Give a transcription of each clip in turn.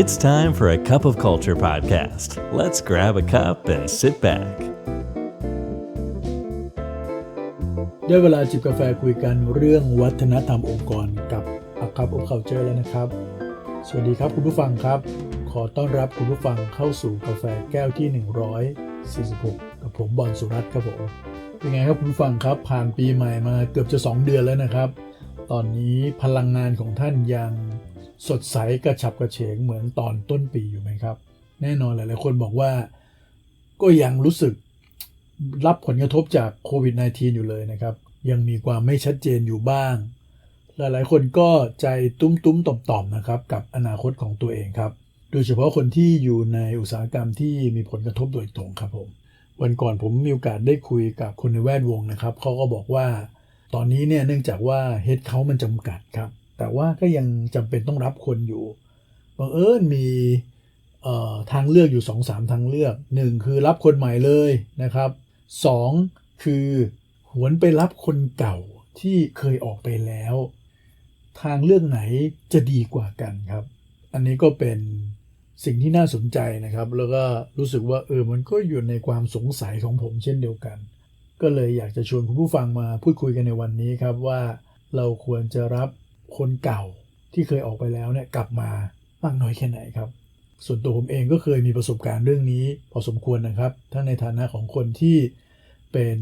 It's time for a cup of culture podcast. Let's grab a cup and sit back. ได้เวลาจิบกาแฟคุยกันเรื่องวัฒนธรรมองค์กรกับอัค p บ of Culture แล้วนะครับ สวัสดีครับคุณผู้ฟังครับ ขอต้อนรับคุณผู้ฟังเข้าสู่กาแฟแก้วที่ 146 กับผมบอลสุรัตน์ครับผม เป็นไงครับคุณผู้ฟังครับผ่านปีใหม่มาเกือบจะ 2 เดือนแล้วนะครับ ตอนนี้พลังงานของท่านยัง สดใสกระฉับกระเฉงเหมือนตอนต้นปีอยู่ไหมครับ แน่นอนหลาย ๆ คนบอกว่าก็ยังรู้สึกรับผลกระทบจากโควิด -19 อยู่เลยนะครับ ยังมีความไม่ชัดเจนอยู่บ้าง หลาย ๆ คนก็ใจตุ้มๆต่อมๆนะครับ กับอนาคตของตัวเองครับ โดยเฉพาะคนที่อยู่ในอุตสาหกรรมที่มีผลกระทบโดยตรงครับผม วันก่อนผมมีโอกาสได้คุยกับคนในแวดวงนะครับเขาก็บอกว่า ตอนนี้เนี่ยเนื่องจากว่าเฮดเขามันจำกัดครับ แต่ว่าก็ยังจำเป็นต้องรับคนอยู่บังเอิญมีทางเลือกอยู่2-3ทางเลือก 1 คือรับคนใหม่เลยนะครับ 2 คือหวนไปรับคนเก่าที่เคยออกไปแล้ว ทางเลือกไหนจะดีกว่ากันครับ อันนี้ก็เป็นสิ่งที่น่าสนใจนะครับ แล้วก็รู้สึกว่าเออมันก็อยู่ในความสงสัยของผมเช่นเดียวกัน ก็เลยอยากจะชวนคุณผู้ฟังมาพูดคุยกันในวันนี้ครับว่าเราควรจะรับ คนเก่าที่เคยออกไปแล้วเนี่ยกลับมามากน้อยแค่ไหนครับ ส่วนตัวผมเองก็เคยมีประสบการณ์เรื่องนี้ พอสมควรนะครับ ทั้งในฐานะของคนที่เป็น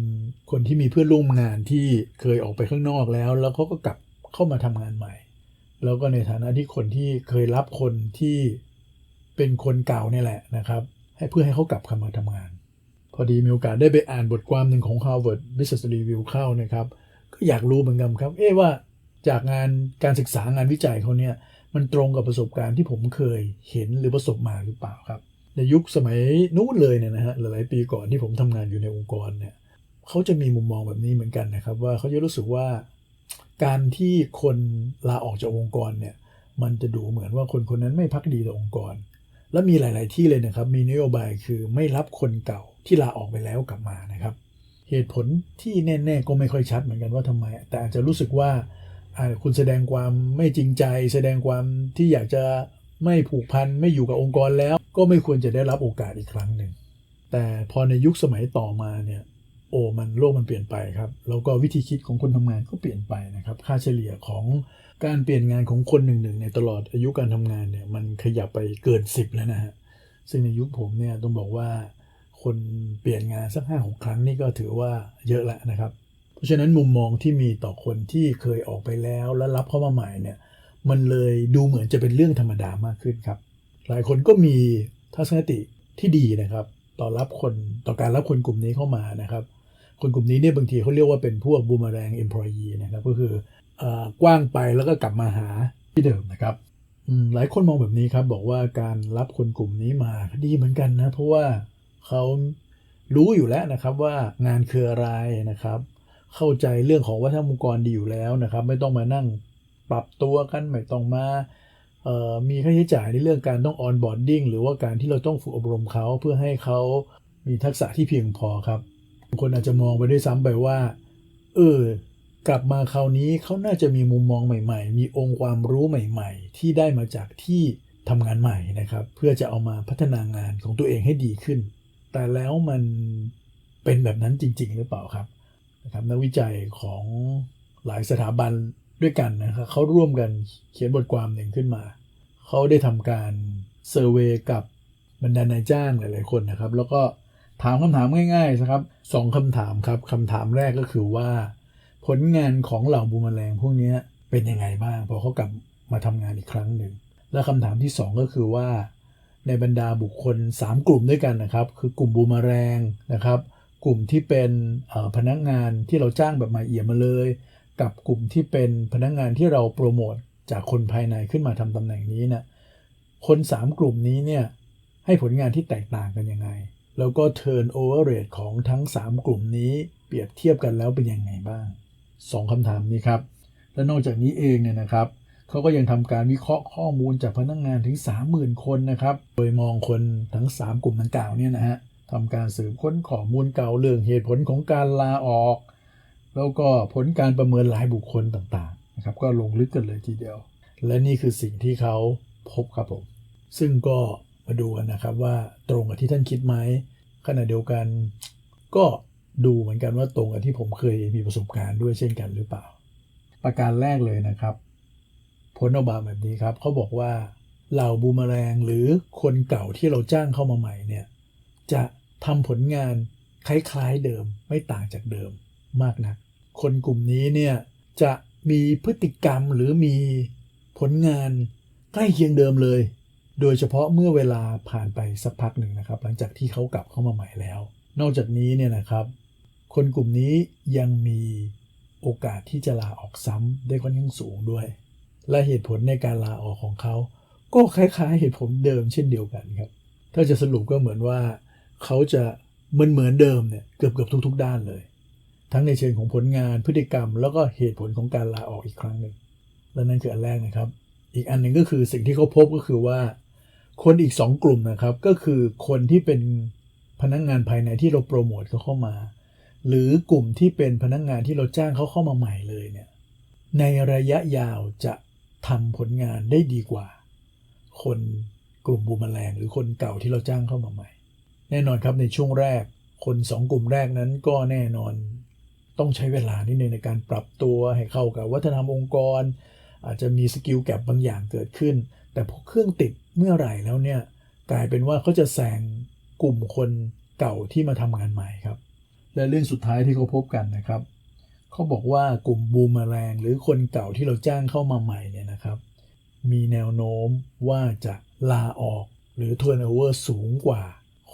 คนที่มีเพื่อนร่วมงานที่เคยออกไปข้างนอกแล้ว แล้วเขาก็กลับเข้ามาทำงานใหม่ แล้วก็ในฐานะที่คนที่เคยรับคนที่เป็นคนเก่าเนี่ยแหละนะครับ ให้เพื่อให้เขากลับเข้ามาทำงาน พอดีมีโอกาสได้ไปอ่านบทความหนึ่งของ Harvard Business Review เข้านะครับก็อยากรู้เหมือนกันครับ เอ๊ะว่า จากงานการศึกษางานวิจัยเขาเนี่ยมันตรงกับประสบการณ์ที่ผมเคยเห็นหรือประสบมาหรือเปล่าครับ ในยุคสมัยนู้นเลยเนี่ยนะฮะหลายปีก่อนที่ผมทำงานอยู่ในองค์กรเนี่ยเขาจะมีมุมมองแบบนี้เหมือนกันนะครับ ว่าเขาจะรู้สึกว่า การที่คนลาออกจากองค์กรเนี่ยมันจะดูเหมือนว่าคนคนนั้นไม่พักดีต่อองค์กร และมีหลาย ๆ ที่เลยนะครับ มีนโยบายคือไม่รับคนเก่าที่ลาออกไปแล้วกลับมานะครับ เหตุผลที่แน่ ๆ ก็ไม่ค่อยชัดเหมือนกันว่าทำไม แต่อาจจะรู้สึกว่า คุณแสดงความไม่จริงใจ แสดงความที่อยากจะไม่ผูกพันไม่อยู่กับองค์กรแล้ว ก็ไม่ควรจะได้รับโอกาสอีกครั้งหนึ่ง แต่พอในยุคสมัยต่อมาเนี่ยโอ้มันโลกมันเปลี่ยนไปครับ แล้วก็วิธีคิดของคนทำงานก็เปลี่ยนไปนะครับ ค่าเฉลี่ยของการเปลี่ยนงานของคนหนึ่งหนึ่งในตลอดอายุการทำงานเนี่ยมันขยับไปเกิน 10 แล้วนะฮะซึ่งในยุคผมเนี่ยต้องบอกว่าคนเปลี่ยนงานสักห้าหกครั้งนี่ก็ถือว่าเยอะแล้วนะครับ ราะฉะนั้นมุมมองที่มีต่อคนที่เคยออกไปแล้วแล้วรับเข้ามาใหม่เนี่ยมันเลยดูเหมือนจะเป็นเรื่องธรรมดามากขึ้นครับ หลายคนก็มีทัศนคติที่ดีนะครับ ต่อรับคนต่อการรับคนกลุ่มนี้เข้ามานะครับ คนกลุ่มนี้เนี่ยบางทีเขาเรียกว่าเป็นพวกบูมแรงเอ็มพลอยีนะครับก็คือกว้างไปแล้วก็กลับมาหาที่เดิมนะครับหลายคนมองแบบนี้ครับบอกว่าการรับคนกลุ่มนี้มาดีเหมือนกันนะ เพราะว่าเขารู้อยู่แล้วนะครับว่างานคืออะไรนะครับ เข้าใจเรื่องของวัฒนธรรมองค์กรดีอยู่แล้วนะครับ ไม่ต้องมานั่งปรับตัวกันไม่ต้องมามีค่าใช้จ่ายในเรื่องการต้องออนบอร์ดดิ้งหรือว่าการที่เราต้องฝึกอบรมเขาเพื่อให้เขามีทักษะที่เพียงพอครับบางคนอาจจะมองไปด้วยซ้ำไปว่า เออกลับมาคราวนี้เขาน่าจะมีมุมมองใหม่ ๆ มีองค์ความรู้ใหม่ ๆ ที่ได้มาจากที่ทำงานใหม่นะครับ เพื่อจะเอามาพัฒนางานของตัวเองให้ดีขึ้น แต่แล้วมันเป็นแบบนั้นจริง ๆ หรือเปล่าครับ นะครับนักวิจัยของหลายสถาบันด้วยกันนะครับเขาร่วมกันเขียนบทความหนึ่งขึ้นมา เขาได้ทำการเซอร์เวยกับบรรดานายจ้างหลาย ๆ คนนะครับ แล้วก็ถามคำถามง่ายๆนะครับสองคำถามครับคำถามแรกก็คือว่า ผลงานของเหล่าบูมแมลงพวกนี้เป็นยังไงบ้างพอเขากลับมาทำงานอีกครั้งหนึ่ง และคำถามที่ 2 ก็คือว่า ในบรรดาบุคคล 3 กลุ่มด้วยกันนะครับ คือกลุ่มบูมแมลงนะครับ กลุ่มที่เป็นพนักงานที่เราจ้างแบบมาเอี่ยมมาเลย กับกลุ่มที่เป็นพนักงานที่เราโปรโมทจากคนภายในขึ้นมาทำตำแหน่งนี้นะคน 3 กลุ่มนี้เนี่ยให้ผลงานที่แตกต่างกันยังไง แล้วก็ turnover rate ของทั้ง 3 กลุ่มนี้เปรียบเทียบกันแล้วเป็นยังไงบ้าง 2คำถามนี้ครับ และนอกจากนี้เองเนี่ยนะครับเขาก็ยังทำการวิเคราะห์ข้อมูลจากพนักงงานถึง 30,000 คนนะครับ โดยมองคนทั้ง 3 กลุ่มดังกล่าวเนี่ยนะฮะ ทำการสืบค้นข้อมูลเก่าเรื่องเหตุผลของการลาออก แล้วก็ผลการประเมินรายบุคคลต่างๆนะครับก็ลงลึกกันเลยทีเดียว และนี่คือสิ่งที่เขาพบครับผมซึ่งก็มาดูกันนะครับว่าตรงกับที่ท่านคิดไหมขณะเดียวกัน ก็ดูเหมือนกันว่าตรงกับที่ผมเคยมีประสบการณ์ด้วยเช่นกันหรือเปล่า ประการแรกเลยนะครับผลออกมาแบบนี้ครับเขาบอกว่าเหล่าบูมแมลงหรือคนเก่าที่เราจ้างเข้ามาใหม่เนี่ยจะ ทำผลงานคล้ายๆเดิมไม่ต่างจากเดิมมากนะคนกลุ่มนี้เนี่ยจะมีพฤติกรรมหรือมีผลงานใกล้เคียงเดิมเลย โดยเฉพาะเมื่อเวลาผ่านไปสักพักหนึ่งนะครับ หลังจากที่เขากลับเข้ามาใหม่แล้ว นอกจากนี้เนี่ยนะครับ คนกลุ่มนี้ยังมีโอกาสที่จะลาออกซ้ำได้ค่อนข้างสูงด้วย และเหตุผลในการลาออกของเขา ก็คล้ายๆเหตุผลเดิมเช่นเดียวกันครับ ถ้าจะสรุปก็เหมือนว่า เขาจะเหมือนเหมือนเดิมเนี่ยเกือบเกือบทุก ๆ ด้านเลย ทั้งในเชิงของผลงานพฤติกรรม แล้วก็เหตุผลของการลาออกอีกครั้งหนึ่งและนั่นคืออันแรกนะครับ อีกอันหนึ่งก็คือสิ่งที่เขาพบก็คือว่า คนอีก 2 กลุ่มนะครับ ก็คือคนที่เป็นพนักงงานภายในที่เราโปรโมทเขาเข้ามา หรือกลุ่มที่เป็นพนักงงานที่เราจ้างเขาเข้ามาใหม่เลยเนี่ยในระยะยาวจะทำผลงานได้ดีกว่า คนกลุ่มบูมแมลงหรือคนเก่าที่เราจ้างเข้ามาใหม่ แน่นอนครับในช่วงแรก คนสองกลุ่มแรกนั้นก็แน่นอนต้องใช้เวลานิดนึงในการปรับตัวให้เข้ากับวัฒนธรรมองค์กร อาจจะมีสกิลแกรบางอย่างเกิดขึ้น แต่พอเครื่องติดเมื่อไหร่แล้วเนี่ยกลายเป็นว่าเขาจะแซงกลุ่มคนเก่าที่มาทำงานใหม่ครับ และเรื่องสุดท้ายที่เขาพบกันนะครับ เขาบอกว่ากลุ่มบูมแมลงหรือคนเก่าที่เราจ้างเข้ามาใหม่เนี่ยนะครับ มีแนวโน้มว่าจะลาออกหรือท u r n o v e r สูงกว่า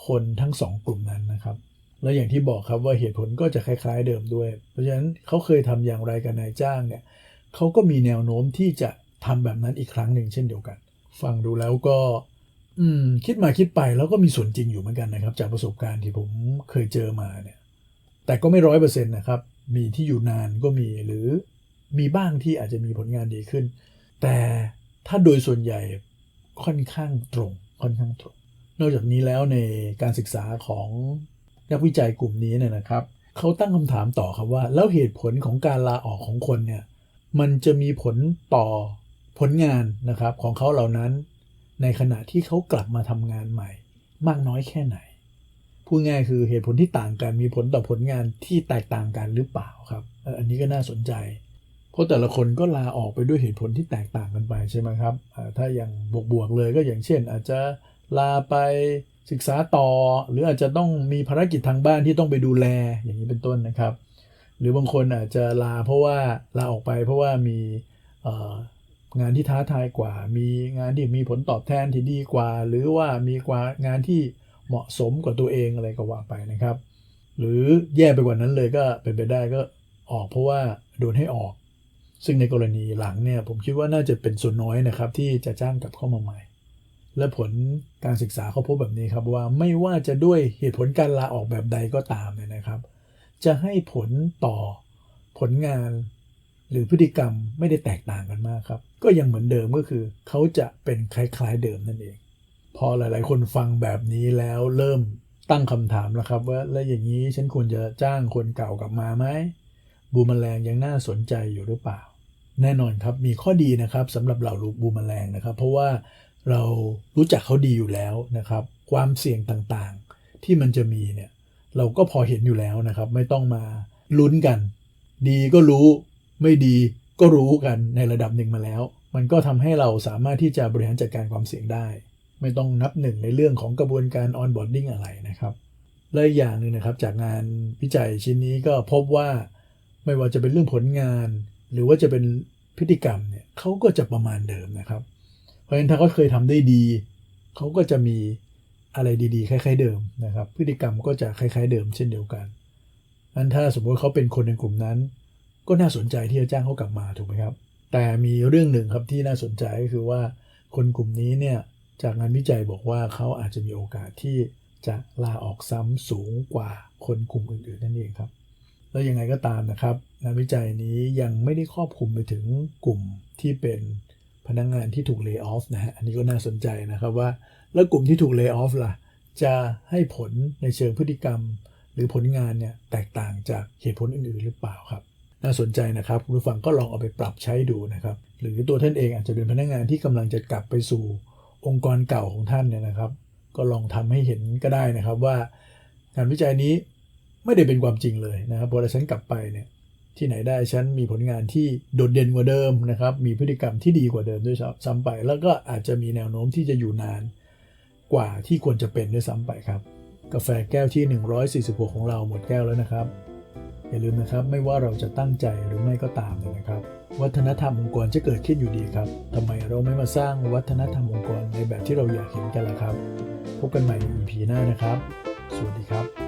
คนทั้งสองกลุ่มนั้นนะครับ แล้วอย่างที่บอกครับว่าเหตุผลก็จะคล้ายๆเดิมด้วย เพราะฉะนั้นเขาเคยทำอย่างไรกับนายจ้างเนี่ยเขาก็มีแนวโน้มที่จะทำแบบนั้นอีกครั้งหนึ่งเช่นเดียวกัน ฟังดูแล้วก็ อืม คิดมาคิดไปแล้วก็มีส่วนจริงอยู่เหมือนกันนะครับ จากประสบการณ์ที่ผมเคยเจอมาเนี่ย แต่ก็ไม่ร้อยเปอร์เซ็นต์นะครับ มีที่อยู่นานก็มีหรือมีบ้างที่อาจจะมีผลงานดีขึ้น แต่ถ้าโดยส่วนใหญ่ค่อนข้างตรง ค่อนข้างตรง นอกจากนี้แล้วในการศึกษาของนักวิจัยกลุ่มนี้เนี่ยนะครับเขาตั้งคำถามต่อครับว่า แล้วเหตุผลของการลาออกของคนเนี่ยมันจะมีผลต่อผลงานนะครับของเขาเหล่านั้น ในขณะที่เขากลับมาทำงานใหม่ มากน้อยแค่ไหนพูดง่ายคือเหตุผลที่ต่างกันมีผลต่อผลงานที่แตกต่างกันหรือเปล่าครับ อันนี้ก็น่าสนใจ เพราะแต่ละคนก็ลาออกไปด้วยเหตุผลที่แตกต่างกันไปใช่ไหมครับถ้าอย่างบวกๆเลยก็อย่างเช่น อาจจะ ลาไปศึกษาต่อ หรืออาจจะต้องมีภารกิจทางบ้านที่ต้องไปดูแลอย่างนี้เป็นต้นนะครับ หรือบางคนอาจจะลาเพราะว่าลาออกไปเพราะว่ามีงานที่ท้าทายกว่า มีงานที่มีผลตอบแทนที่ดีกว่า หรือว่ามีกว่างานที่เหมาะสมกว่าตัวเองอะไรก็ว่าไปนะครับ หรือแย่ไปกว่านั้นเลยก็เป็นไปได้ก็ออกเพราะว่าโดนให้ออก ซึ่งในกรณีหลังเนี่ยผมคิดว่าน่าจะเป็นส่วนน้อยนะครับ ที่จะจ้างกลับเข้ามาใหม่ และผลการศึกษาเขาพบแบบนี้ครับว่าไม่ว่าจะด้วยเหตุผลการลาออกแบบใดก็ตามเนี่ยนะครับ จะให้ผลต่อผลงานหรือพฤติกรรมไม่ได้แตกต่างกันมากครับ ก็ยังเหมือนเดิมก็คือ เขาจะเป็นคล้ายๆเดิมนั่นเอง พอหลายๆ คนฟังแบบนี้แล้วเริ่มตั้งคำถามแล้วครับ ว่าแล้วอย่างนี้ฉันควรจะจ้างคนเก่ากลับมาไหมบูมแมลงยังน่าสนใจอยู่หรือเปล่า แน่นอนครับมีข้อดีนะครับสำหรับเหล่าบูมแมลงนะครับ เพราะว่า เรารู้จักเขาดีอยู่แล้วนะครับ ความเสี่ยงต่างๆ ที่มันจะมีเนี่ยเราก็พอเห็นอยู่แล้วนะครับ ไม่ต้องมาลุ้นกัน ดีก็รู้ไม่ดีก็รู้กันในระดับหนึ่งมาแล้ว มันก็ทำให้เราสามารถที่จะบริหารจัดการความเสี่ยงได้ ไม่ต้องนับหนึ่งในเรื่องของกระบวนการออนบอร์ดดิ้งอะไรนะครับและอย่างหนึ่งนะครับจากงานวิจัยชิ้นนี้ก็พบว่าไม่ว่าจะเป็นเรื่องผลงาน หรือว่าจะเป็นพฤติกรรมเนี่ยเขาก็จะประมาณเดิมนะครับ เพราะฉะนั้นถ้าเขาเคยทำได้ดีเขาก็จะมีอะไรดีๆ คล้าย ๆ เดิมนะครับ พฤติกรรมก็จะคล้าย ๆ เดิมเช่นเดียวกันนั้นถ้าสมมติเขาเป็นคนในกลุ่มนั้น ก็น่าสนใจที่จะจ้างเขากลับมาถูกไหมครับ แต่มีเรื่องหนึ่งครับที่น่าสนใจก็คือว่าคนกลุ่มนี้เนี่ยจากงานวิจัยบอกว่าเขาอาจจะมีโอกาสที่จะลาออกซ้ำสูงกว่าคนกลุ่มอื่นๆนั่นเองครับ แล้วยังไงก็ตามนะครับ งานวิจัยนี้ยังไม่ได้ครอบคลุมไปถึงกลุ่มที่เป็น พนักงงานที่ถูกเลิกออฟนะฮะอันนี้ก็น่าสนใจนะครับว่า แล้วกลุ่มที่ถูกเลิกออฟล่ะ จะให้ผลในเชิงพฤติกรรม หรือผลงานเนี่ยแตกต่างจากเหตุผลอื่นๆหรือเปล่าครับ น่าสนใจนะครับคุณผู้ฟังก็ลองเอาไปปรับใช้ดูนะครับ หรือตัวท่านเองอาจจะเป็นพนักงงานที่กำลังจะกลับไปสู่องค์กรเก่าของท่านเนี่ยนะครับ ก็ลองทำให้เห็นก็ได้นะครับว่า งานวิจัยนี้ไม่ได้เป็นความจริงเลยนะครับพอฉันกลับไปเนี่ย ที่ไหนได้ฉันมีผลงานที่โดดเด่นกว่าเดิมนะครับ มีพฤติกรรมที่ดีกว่าเดิมด้วยซ้ำไป แล้วก็อาจจะมีแนวโน้มที่จะอยู่นานกว่าที่ควรจะเป็นด้วยซ้ำไปครับ กาแฟแก้วที่ 146 ของเราหมดแก้วแล้วนะครับ อย่าลืมนะครับไม่ว่าเราจะตั้งใจหรือไม่ก็ตามเลยนะครับ วัฒนธรรมองค์กรจะเกิดขึ้นอยู่ดีครับทำไมเราไม่มาสร้างวัฒนธรรมองค์กรในแบบที่เราอยากเห็นกันล่ะครับ พบกันใหม่ใน EP หน้านะครับ สวัสดีครับ